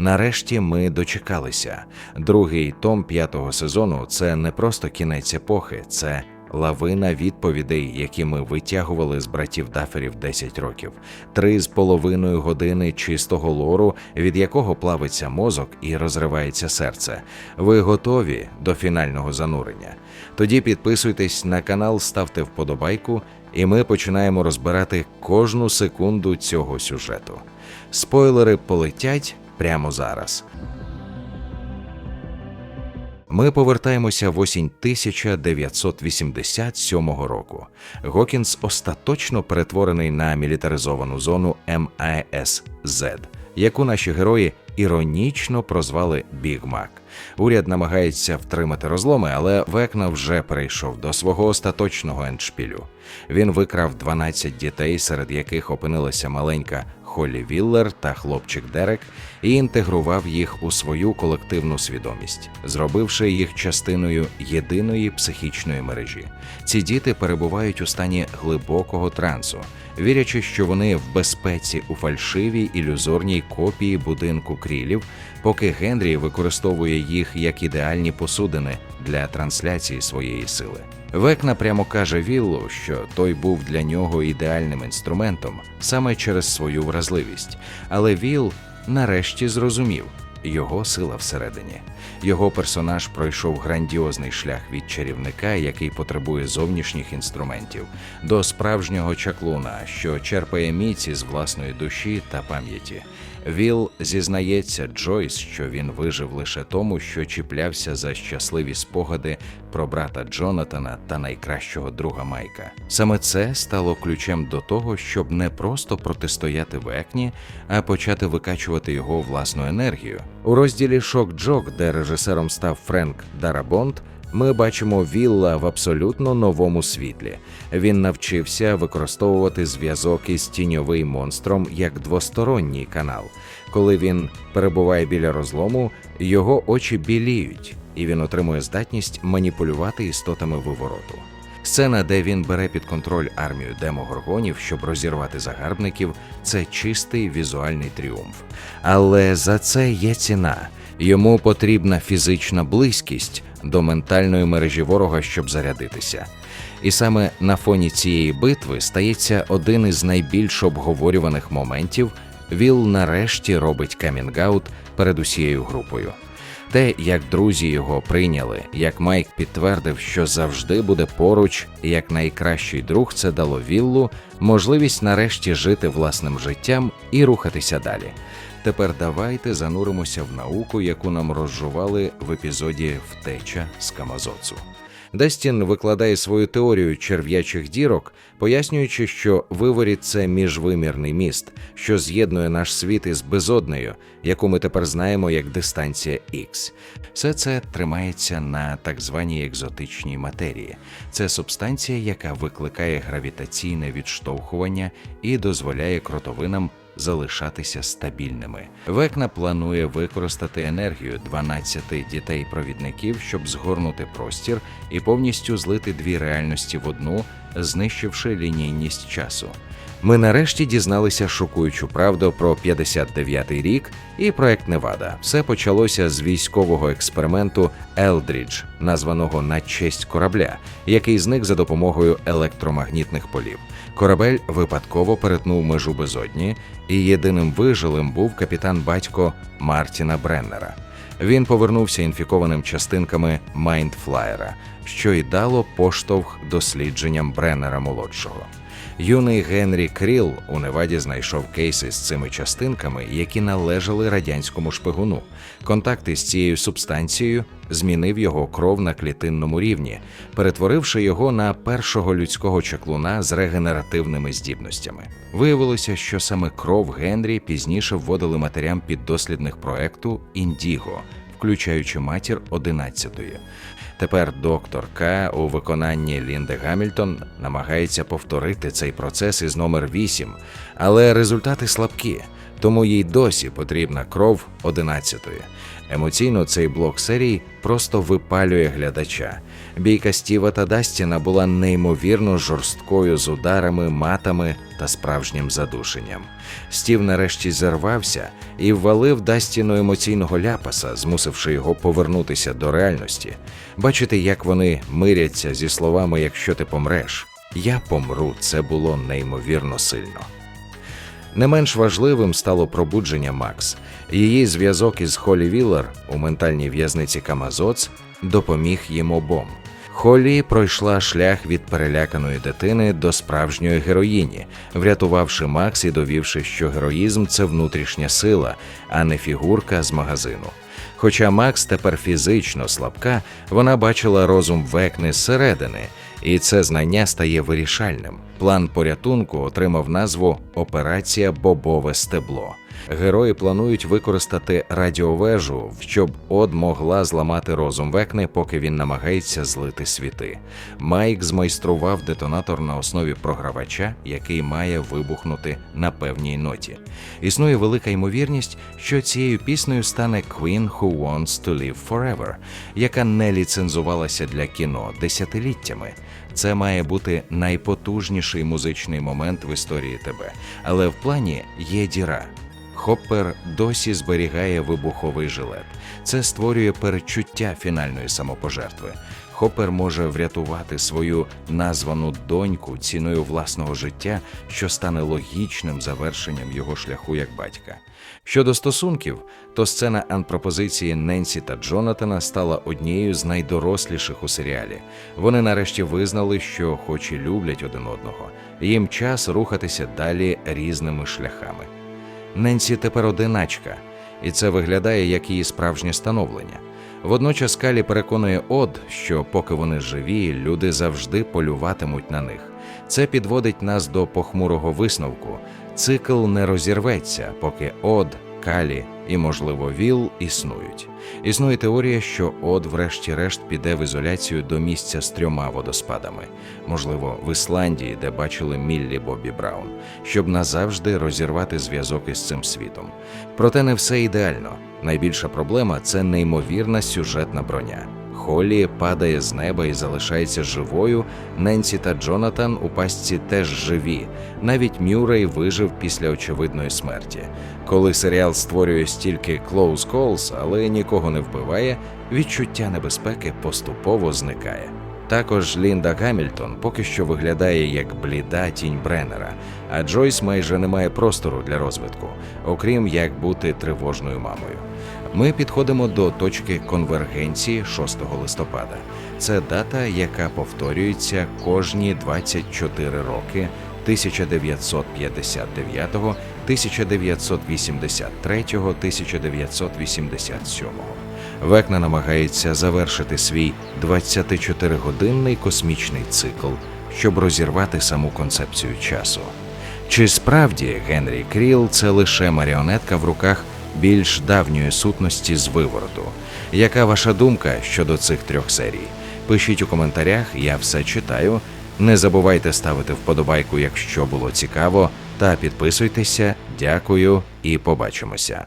Нарешті ми дочекалися. Другий том п'ятого сезону це не просто кінець епохи, це лавина відповідей, які ми витягували з братів Даферів 10 років, три з половиною години чистого лору, від якого плавиться мозок і розривається серце. Ви готові до фінального занурення? Тоді підписуйтесь на канал, ставте вподобайку, і ми починаємо розбирати кожну секунду цього сюжету. Спойлери полетять прямо зараз. Ми повертаємося в осінь 1987 року. Гокінс остаточно перетворений на мілітаризовану зону МАСЗ, яку наші герої іронічно прозвали Біг Мак. Уряд намагається втримати розломи, але Векна вже перейшов до свого остаточного ендшпілю. Він викрав 12 дітей, серед яких опинилася маленька Холлі Віллер та хлопчик Дерек, і інтегрував їх у свою колективну свідомість, зробивши їх частиною єдиної психічної мережі. Ці діти перебувають у стані глибокого трансу, вірячи, що вони в безпеці у фальшивій ілюзорній копії будинку крілів, поки Генрі використовує їх як ідеальні посудини для трансляції своєї сили. Векна прямо каже Віллу, що той був для нього ідеальним інструментом саме через свою вразливість. Але Віл нарешті зрозумів його сила всередині. Його персонаж пройшов грандіозний шлях від чарівника, який потребує зовнішніх інструментів, до справжнього чаклуна, що черпає міці з власної душі та пам'яті. Віл зізнається Джойс, що він вижив лише тому, що чіплявся за щасливі спогади про брата Джонатана та найкращого друга Майка. Саме це стало ключем до того, щоб не просто протистояти векні, а почати викачувати його власну енергію. У розділі Шок Джок, де режисером став Френк Дарабонд, ми бачимо Вілла в абсолютно новому світлі. Він навчився використовувати зв'язок із тіньовий монстром як двосторонній канал. Коли він перебуває біля розлому, його очі біліють, і він отримує здатність маніпулювати істотами вивороту. Сцена, де він бере під контроль армію демогоргонів, щоб розірвати загарбників, це чистий візуальний тріумф. Але за це є ціна. Йому потрібна фізична близькість до ментальної мережі ворога, щоб зарядитися. І саме на фоні цієї битви стається один із найбільш обговорюваних моментів. Віл нарешті робить камінгаут перед усією групою. Те, як друзі його прийняли, як Майк підтвердив, що завжди буде поруч, як найкращий друг це дало Віллу можливість нарешті жити власним життям і рухатися далі. Тепер давайте зануримося в науку, яку нам розжували в епізоді Втеча з Камазоцу. Дестін викладає свою теорію черв'ячих дірок, пояснюючи, що виворіт це міжвимірний міст, що з'єднує наш світ із безоднею, яку ми тепер знаємо як дистанція X. Все це тримається на так званій екзотичній матерії. Це субстанція, яка викликає гравітаційне відштовхування і дозволяє кротовинам залишатися стабільними. Векна планує використати енергію 12 дітей-провідників, щоб згорнути простір і повністю злити дві реальності в одну, знищивши лінійність часу. Ми нарешті дізналися шокуючу правду про 59-й рік і проект Невада. Все почалося з військового експерименту Елдрідж, названого на честь корабля, який зник за допомогою електромагнітних полів. Корабель випадково перетнув межу безодні, і єдиним вижилим був капітан батько Мартіна Бреннера. Він повернувся інфікованим частинками Майндфлаєра, що й дало поштовх дослідженням Бреннера молодшого. Юний Генрі Кріл у Неваді знайшов кейси з цими частинками, які належали радянському шпигуну. Контакти з цією субстанцією змінив його кров на клітинному рівні, перетворивши його на першого людського чаклуна з регенеративними здібностями. Виявилося, що саме кров Генрі пізніше вводили матерям піддослідних проекту Індіго, включаючи матір 11-ї. Тепер доктор К у виконанні Лінди Гамільтон намагається повторити цей процес із номер 8, але результати слабкі. тому їй досі потрібна кров одинадцятої. Емоційно цей блок серії просто випалює глядача. Бійка Стіва та Дастіна була неймовірно жорсткою з ударами, матами та справжнім задушенням. Стів нарешті зірвався і ввалив Дастіну емоційного ляпаса, змусивши його повернутися до реальності. Бачити, як вони миряться зі словами Якщо ти помреш, я помру, це було неймовірно сильно. Не менш важливим стало пробудження Макс. Її зв'язок із Холі Віллер у ментальній в'язниці Камазоц допоміг їм обом. Холі пройшла шлях від переляканої дитини до справжньої героїні, врятувавши Макс і довівши, що героїзм це внутрішня сила, а не фігурка з магазину. Хоча Макс тепер фізично слабка, вона бачила розум Векни зсередини, і це знання стає вирішальним. План порятунку отримав назву Операція Бобове стебло. Герої планують використати радіовежу, щоб Од могла зламати розум Векни, поки він намагається злити світи. Майк змайстрував детонатор на основі програвача, який має вибухнути на певній ноті. Існує велика ймовірність, що цією піснею стане Queen Who Wants to Live Forever, яка не ліцензувалася для кіно десятиліттями. Це має бути найпотужніший музичний момент в історії тебе, але в плані є діра. Хоппер досі зберігає вибуховий жилет. Це створює передчуття фінальної самопожертви. Хоппер може врятувати свою названу доньку ціною власного життя, що стане логічним завершенням його шляху як батька. Щодо стосунків, то сцена анпропозиції Ненсі та Джонатана стала однією з найдоросліших у серіалі. Вони нарешті визнали, що, хоч і люблять один одного, їм час рухатися далі різними шляхами. Ненсі тепер одиначка, і це виглядає як її справжнє становлення. Водночас Калі переконує Од, що поки вони живі, люди завжди полюватимуть на них. Це підводить нас до похмурого висновку. Цикл не розірветься, поки Од, Калі і, можливо, Віл існують. Існує теорія, що Од, врешті-решт, піде в ізоляцію до місця з трьома водоспадами, можливо, в Ісландії, де бачили Міллі Бобі Браун, щоб назавжди розірвати зв'язок із цим світом. Проте не все ідеально. Найбільша проблема це неймовірна сюжетна броня. Холлі падає з неба і залишається живою. Ненсі та Джонатан у пастці теж живі. Навіть Мюррей вижив після очевидної смерті. Коли серіал створює стільки close calls, але нікого не вбиває, відчуття небезпеки поступово зникає. Також Лінда Гамільтон поки що виглядає як бліда тінь Бреннера, а Джойс майже не має простору для розвитку, окрім як бути тривожною мамою. Ми підходимо до точки конвергенції 6 листопада. Це дата, яка повторюється кожні 24 роки 1959, 1983, 1987. Векна намагається завершити свій 24-годинний космічний цикл, щоб розірвати саму концепцію часу. Чи справді Генрі Кріл це лише маріонетка в руках більш давньої сутності з вивороту? Яка ваша думка щодо цих трьох серій? Пишіть у коментарях, я все читаю. Не забувайте ставити вподобайку, якщо було цікаво, та підписуйтеся. Дякую і побачимося.